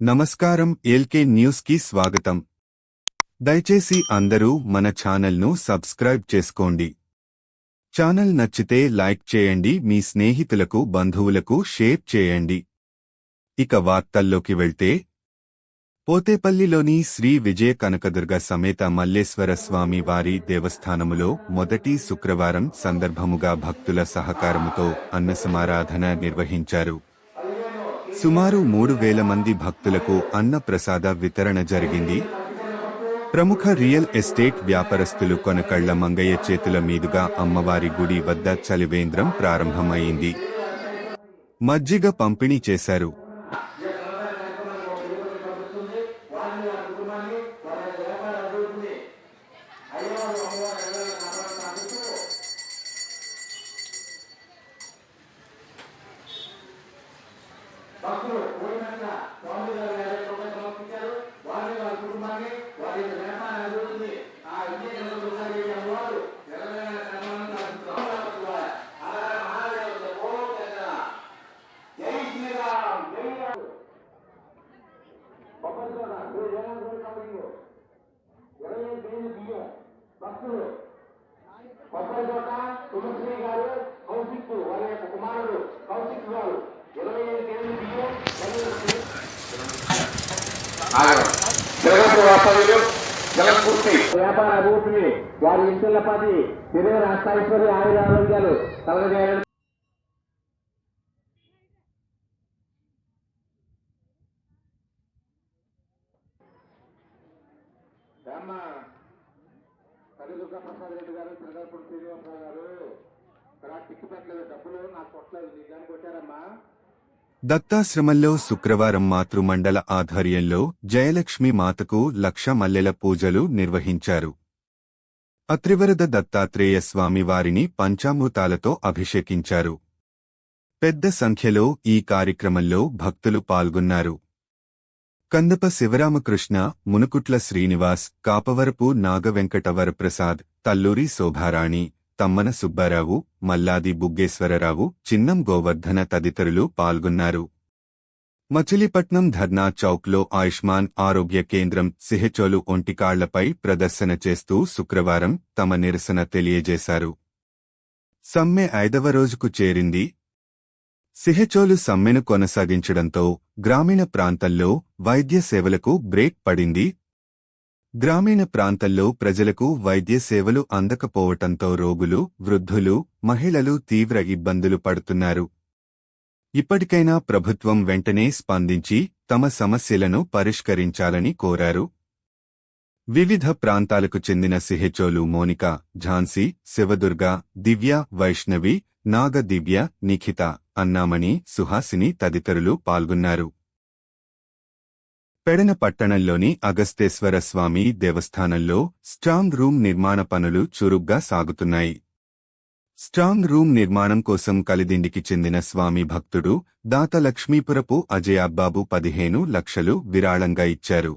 నమస్కారం ఎల్కే న్యూస్కి స్వాగతం. దయచేసి అందరూ మన ఛానల్ను సబ్స్క్రైబ్ చేసుకోండి. ఛానల్ నచ్చితే లైక్ చేయండి మీ స్నేహితులకు బంధువులకు షేర్ చేయండి. ఇక వార్తల్లోకి వెళ్తే పోతేపల్లిలోని శ్రీ విజయ కనకదుర్గ సమేత మల్లేశ్వర స్వామి వారి దేవస్థానములో మొదటి శుక్రవారం సందర్భముగా భక్తుల సహకారముతో అన్నసమారాధన నిర్వహించారు. సుమారు మూడు వేల మంది భక్తులకు అన్న ప్రసాద వితరణ జరిగింది. ప్రముఖ రియల్ ఎస్టేట్ వ్యాపారస్తులు కొనకళ్ళ మంగయ్య చేతుల మీదుగా అమ్మవారి గుడి వద్ద చలివేంద్రం ప్రారంభమైంది. మజ్జిగ పంపిణీ చేశారు. భక్తులు కూడినంత స్వామి గారు యాభై రూపాయలు సమర్పించారు వారిని వారి కుటుంబాన్ని వారి యొక్క జగన్ వాస్తవ్యులు జగన్మూర్తి వ్యాపార అభివృద్ధిని వారి ఇంటిల్లపాటి తిరిగి రాష్ట్రాయిశ్వరి ఆయుర ఆరోగ్యాలు కలగజేయాలని అమ్మ కలిదుర్గ ప్రసాద్ రెడ్డి గారు తిరగలపూడి శ్రీనివాసరావు గారు ఇక్కడ టిక్కు పెట్టలేదు డబ్బులు నాకు కొట్టలేదు నీకు కానీ కొట్టారమ్మా. దత్తాశ్రమంలో శుక్రవారం మాతృమండల ఆధ్వర్యంలో జయలక్ష్మి మాతకు లక్ష మల్లెల పూజలు నిర్వహించారు. అత్రివరద దత్తాత్రేయ స్వామి వారిని పంచామృతాలతో అభిషేకించారు. పెద్ద సంఖ్యలో ఈ కార్యక్రమంలో భక్తులు పాల్గొన్నారు. కందప శివరామకృష్ణ మునుకుట్ల శ్రీనివాస్ కాపవరపు నాగవెంకటవరప్రసాద్ తల్లూరి శోభారాణి తమ్మన సుబ్బారావు మల్లాది బుగ్గేశ్వరరావు చిన్నం గోవర్ధన తదితరులు పాల్గొన్నారు. మచిలీపట్నం ధర్నా చౌక్లో ఆయుష్మాన్ ఆరోగ్య కేంద్రం సిహెచోలు ఒంటికాళ్ళపై ప్రదర్శన చేస్తూ శుక్రవారం తమ నిరసన తెలియజేశారు. సమ్మె ఐదవ రోజుకు చేరింది. సిహెచోలు సమ్మెను కొనసాగించడంతో గ్రామీణ ప్రాంతాల్లో వైద్య సేవలకు బ్రేక్ పడింది. గ్రామీణ ప్రాంతాల్లో ప్రజలకు వైద్య సేవలు అందకపోవటంతో రోగులు వృద్ధులు మహిళలు తీవ్ర ఇబ్బందులు పడుతున్నారు. ఇప్పటికైనా ప్రభుత్వం వెంటనే స్పందించి తమ సమస్యలను పరిష్కరించాలని కోరారు. వివిధ ప్రాంతాలకు చెందిన సిహెచోలు మోనిక ఝాన్సీ శివదుర్గ దివ్య వైష్ణవి నాగదివ్య నిఖిత అన్నామణి సుహాసిని తదితరులు పాల్గొన్నారు. పెడన పట్టణంలోని అగస్తేశ్వర స్వామి దేవస్థానంలో స్ట్రాంగ్ రూమ్ నిర్మాణ పనులు చురుగ్గా సాగుతున్నాయి. స్ట్రాంగ్ రూమ్ నిర్మాణం కోసం కలిదిండికి చెందిన స్వామి భక్తుడు దాత లక్ష్మీపురపు అజయాబాబు పదిహేను లక్షలు విరాళంగా ఇచ్చారు.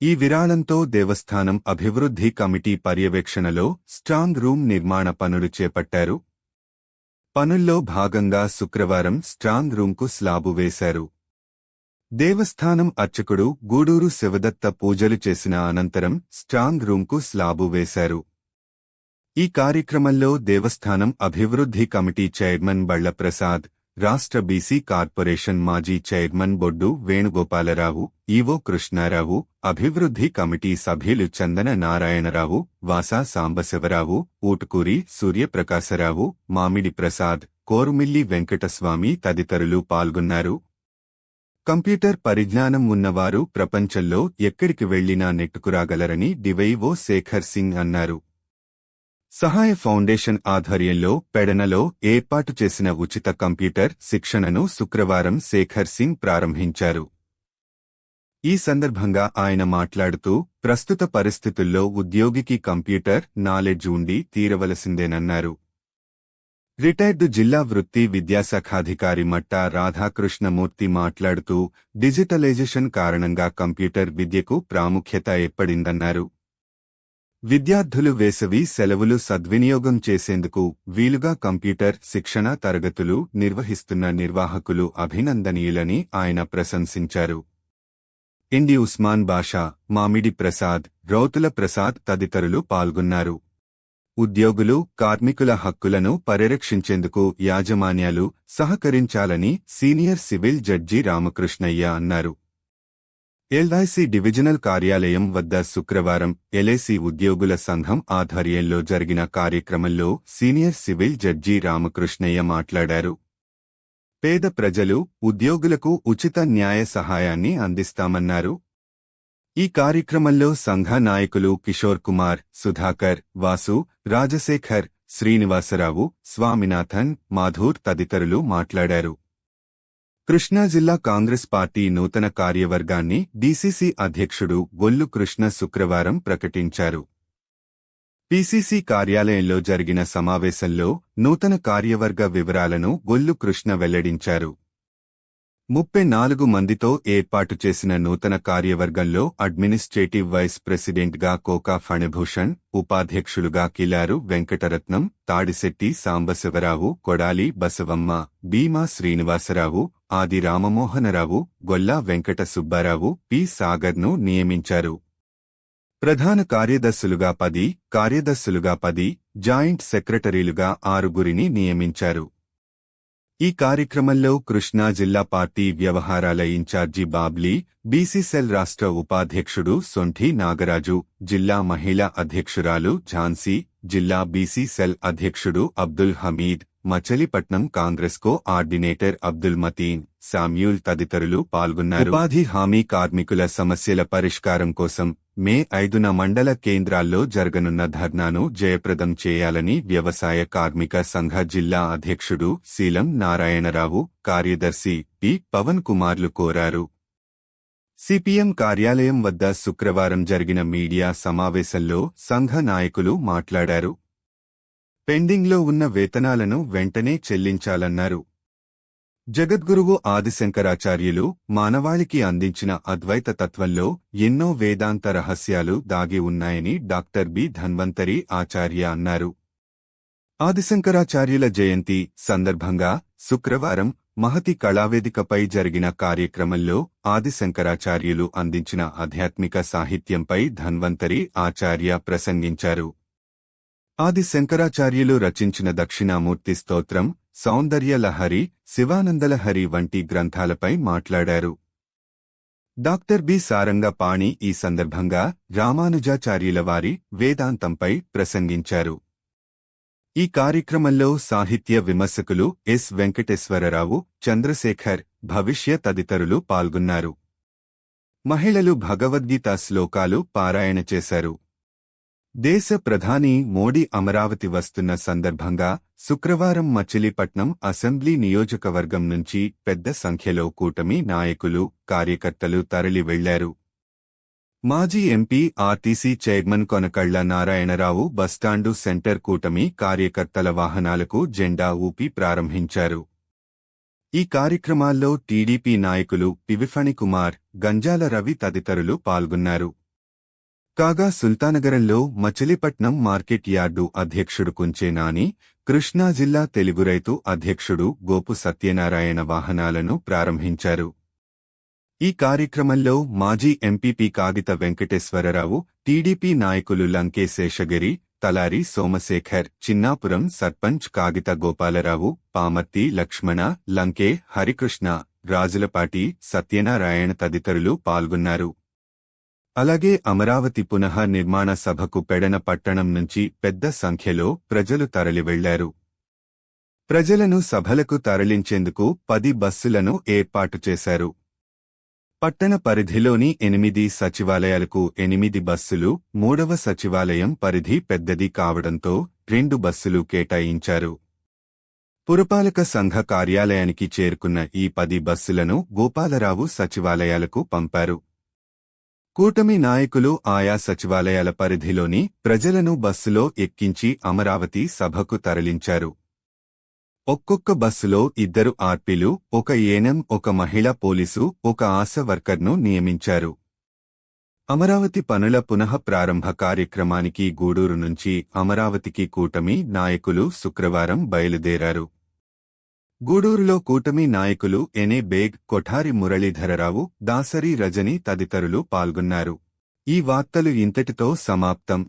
ఈ విరాళంతో దేవస్థానం అభివృద్ధి కమిటీ పర్యవేక్షణలో స్ట్రాంగ్ రూమ్ నిర్మాణ పనులు చేపట్టారు. పనుల్లో భాగంగా శుక్రవారం స్ట్రాంగ్ రూమ్కు స్లాబు వేశారు. దేవస్థానం అర్చకుడు గూడూరు శివదత్త పూజలు చేసిన అనంతరం స్ట్రాంగ్ రూంకు స్లాబు వేశారు. ఈ కార్యక్రమంలో దేవస్థానం అభివృద్ధి కమిటీ చైర్మన్ బళ్ళప్రసాద్ రాష్ట్ర బీసీ కార్పొరేషన్ మాజీ చైర్మన్ బొడ్డు వేణుగోపాలరావు ఈవో కృష్ణారావు అభివృద్ధి కమిటీ సభ్యులు చందన నారాయణరావు వాసా సాంబశివరావు ఊటుకూరి సూర్యప్రకాశరావు మామిడి ప్రసాద్ కోరుమిల్లి వెంకటస్వామి తదితరులు పాల్గొన్నారు. కంప్యూటర్ పరిజ్ఞానం ఉన్నవారు ప్రపంచంలో ఎక్కడికి వెళ్ళినా నెట్టుకురాగలరని డివైఓ శేఖర్ సింగ్ అన్నారు. సహాయ ఫౌండేషన్ ఆధ్వర్యంలో పెడనలో ఏర్పాటు చేసిన ఉచిత కంప్యూటర్ శిక్షణను శుక్రవారం శేఖర్ సింగ్ ప్రారంభించారు. ఈ సందర్భంగా ఆయన మాట్లాడుతూ ప్రస్తుత పరిస్థితుల్లో ఉద్యోగికి కంప్యూటర్ నాలెడ్జ్ ఉండి తీరవలసిందేనన్నారు. రిటైర్డ్ జిల్లా వృత్తి విద్యాశాఖాధికారి మట్టా రాధాకృష్ణమూర్తి మాట్లాడుతూ డిజిటలైజేషన్ కారణంగా కంప్యూటర్ విద్యకు ప్రాముఖ్యత ఏర్పడిందన్నారు. విద్యార్థులు వేసవి సెలవులు సద్వినియోగం చేసేందుకు వీలుగా కంప్యూటర్ శిక్షణ తరగతులు నిర్వహిస్తున్న నిర్వాహకులు అభినందనీయులని ఆయన ప్రశంసించారు. ఇండి ఉస్మాన్ బాషా మామిడి ప్రసాద్ రౌతుల ప్రసాద్ తదితరులు పాల్గొన్నారు. ఉద్యోగులు కార్మికుల హక్కులను పరిరక్షించేందుకు యాజమాన్యాలు సహకరించాలని సీనియర్ సివిల్ జడ్జి రామకృష్ణయ్య అన్నారు. ఎల్ఐసి డివిజనల్ కార్యాలయం వద్ద శుక్రవారం ఎల్ఐసి ఉద్యోగుల సంఘం ఆధ్వర్యంలో జరిగిన కార్యక్రమంలో సీనియర్ సివిల్ జడ్జి రామకృష్ణయ్య మాట్లాడారు. పేద ప్రజలు ఉద్యోగులకు ఉచిత న్యాయ సహాయాన్ని అందిస్తామన్నారు. ఈ కార్యక్రమంలో సంఘ నాయకులు కిషోర్ కుమార్ సుధాకర్ వాసు రాజశేఖర్ శ్రీనివాసరావు స్వామినాథన్ మాధూర్ తదితరులు మాట్లాడారు. కృష్ణా జిల్లా కాంగ్రెస్ పార్టీ నూతన కార్యవర్గాన్ని డీసీసీ అధ్యక్షుడు గొల్లు కృష్ణ శుక్రవారం ప్రకటించారు. పీసీసీ కార్యాలయంలో జరిగిన సమావేశంలో నూతన కార్యవర్గ వివరాలను గొల్లు కృష్ణ వెల్లడించారు. ముప్పై నాలుగు మందితో ఏర్పాటు చేసిన నూతన కార్యవర్గంలో అడ్మినిస్ట్రేటివ్ వైస్ ప్రెసిడెంట్గా కోకా ఫణిభూషణ్ ఉపాధ్యక్షులుగా కిలారు వెంకటరత్నం తాడిశెట్టి సాంబశివరావు కొడాలి బసవమ్మ భీమా శ్రీనివాసరావు ఆది రామమోహనరావు గొల్లా వెంకట సుబ్బారావు పి సాగర్ను నియమించారు. ప్రధాన కార్యదర్శులుగా పది కార్యదర్శులుగా పది జాయింట్ సెక్రటరీలుగా ఆరుగురిని నియమించారు. ఈ కార్యక్రమంలో కృష్ణా జిల్లా పార్టీ వ్యవహారాల ఇన్ఛార్జి బాబ్లీ బీసీసెల్ రాష్ట్ర ఉపాధ్యక్షుడు సొంఠి నాగరాజు జిల్లా మహిళా అధ్యక్షురాలు ఝాన్సీ జిల్లా బీసీసెల్ అధ్యక్షుడు Abdul Hameed Machilipatnam Congress coordinator Abdul Mateen Samuel తదితరులు పాల్గొన్నారు. ఉపాధి హామీ కార్మికుల సమస్యల పరిష్కారం కోసం మే ఐదున మండల కేంద్రాల్లో జరగనున్న ధర్నాను జయప్రదం చేయాలని వ్యవసాయ కార్మిక సంఘ జిల్లా అధ్యక్షుడు శీలం నారాయణరావు కార్యదర్శి పి. పవన్ కుమార్లు కోరారు. సిపిఎం కార్యాలయం వద్ద శుక్రవారం జరిగిన మీడియా సమావేశంలో సంఘ నాయకులు మాట్లాడారు. పెండింగ్లో ఉన్న వేతనాలను వెంటనే చెల్లించాలన్నారు. జగద్గురువు ఆదిశంకరాచార్యులు మానవాళికి అందించిన అద్వైత తత్వంలో ఎన్నో వేదాంత రహస్యాలు దాగి ఉన్నాయని డాక్టర్ బి. ధన్వంతరి ఆచార్య అన్నారు. ఆదిశంకరాచార్యుల జయంతి సందర్భంగా శుక్రవారం మహతి కళావేదికపై జరిగిన కార్యక్రమంలో ఆదిశంకరాచార్యులు అందించిన ఆధ్యాత్మిక సాహిత్యంపై ధన్వంతరి ఆచార్య ప్రసంగించారు. ఆది శంకరాచార్యులు రచించిన దక్షిణామూర్తి స్తోత్రం సౌందర్యలహరి శివానందలహరి వంటి గ్రంథాలపై మాట్లాడారు. Doctor B. సారంగపాణి ఈ సందర్భంగా రామానుజాచార్యుల వారి వేదాంతంపై ప్రసంగించారు. ఈ కార్యక్రమంలో సాహిత్య విమర్శకులు ఎస్. వెంకటేశ్వరరావు చంద్రశేఖర్ భవిష్య తదితరులు పాల్గొన్నారు. మహిళలు భగవద్గీత శ్లోకాలు పారాయణ చేశారు. దేశ ప్రధాని మోడీ అమరావతి వస్తున్న సందర్భంగా శుక్రవారం మచిలీపట్నం అసెంబ్లీ నియోజకవర్గం నుంచి పెద్ద సంఖ్యలో కూటమి నాయకులు కార్యకర్తలు తరలి వెళ్ళారు. మాజీ MP RTC chairman Konakalla Narayanarao bus stand centre కూటమి కార్యకర్తల వాహనాలకు జెండా ఊపి ప్రారంభించారు. ఈ కార్యక్రమాల్లో టీడీపీ నాయకులు పివిఫణి కుమార్ గంజాల రవి తదితరులు పాల్గొన్నారు. కాగా సుల్తానగరంలో మచిలీపట్నం మార్కెట్ యార్డు అధ్యక్షుడు కుంచే నాని కృష్ణా జిల్లా తెలుగు రైతు అధ్యక్షుడు గోపు సత్యనారాయణ వాహనాలను ప్రారంభించారు. ఈ కార్యక్రమంలో మాజీ ఎంపీపీ కాగిత వెంకటేశ్వరరావు టీడీపీ నాయకులు లంకే శేషగిరి తలారి సోమశేఖర్ చిన్నాపురం సర్పంచ్ కాగిత గోపాలరావు పామర్తి లక్ష్మణ లంకే హరికృష్ణ రాజులపాటి సత్యనారాయణ తదితరులు పాల్గొన్నారు. అలాగే అమరావతి పునః నిర్మాణ సభకు పెడన పట్టణం నుంచి పెద్ద సంఖ్యలో ప్రజలు తరలివెళ్ళారు ప్రజలను సభలకు తరలించేందుకు పది బస్సులను ఏర్పాటు చేశారు. పట్టణ పరిధిలోని ఎనిమిది సచివాలయాలకు ఎనిమిది బస్సులు మూడవ సచివాలయం పరిధి పెద్దది కావడంతో రెండు బస్సులు కేటాయించారు. పురపాలక సంఘ కార్యాలయానికి చేరుకున్న ఈ పది బస్సులను గోపాలరావు సచివాలయాలకు పంపారు. కూటమి నాయకులు ఆయా సచివాలయాల పరిధిలోని ప్రజలను బస్సులో ఎక్కించి అమరావతి సభకు తరలించారు. ఒక్కొక్క బస్సులో ఇద్దరు ఆర్పీలు ఒక ఏనం ఒక మహిళా పోలీసు ఒక ఆశ వర్కర్ను నియమించారు. అమరావతి పనుల పునః ప్రారంభ కార్యక్రమానికి గూడూరు నుంచి అమరావతికి కూటమి నాయకులు శుక్రవారం బయలుదేరారు. గూడూరులో కూటమి నాయకులు ఎనే. బేగ్ కొఠారి మురళీధరరావు దాసరి రజని తదితరులు పాల్గొన్నారు. ఈ వార్తలు ఇంతటితో సమాప్తం.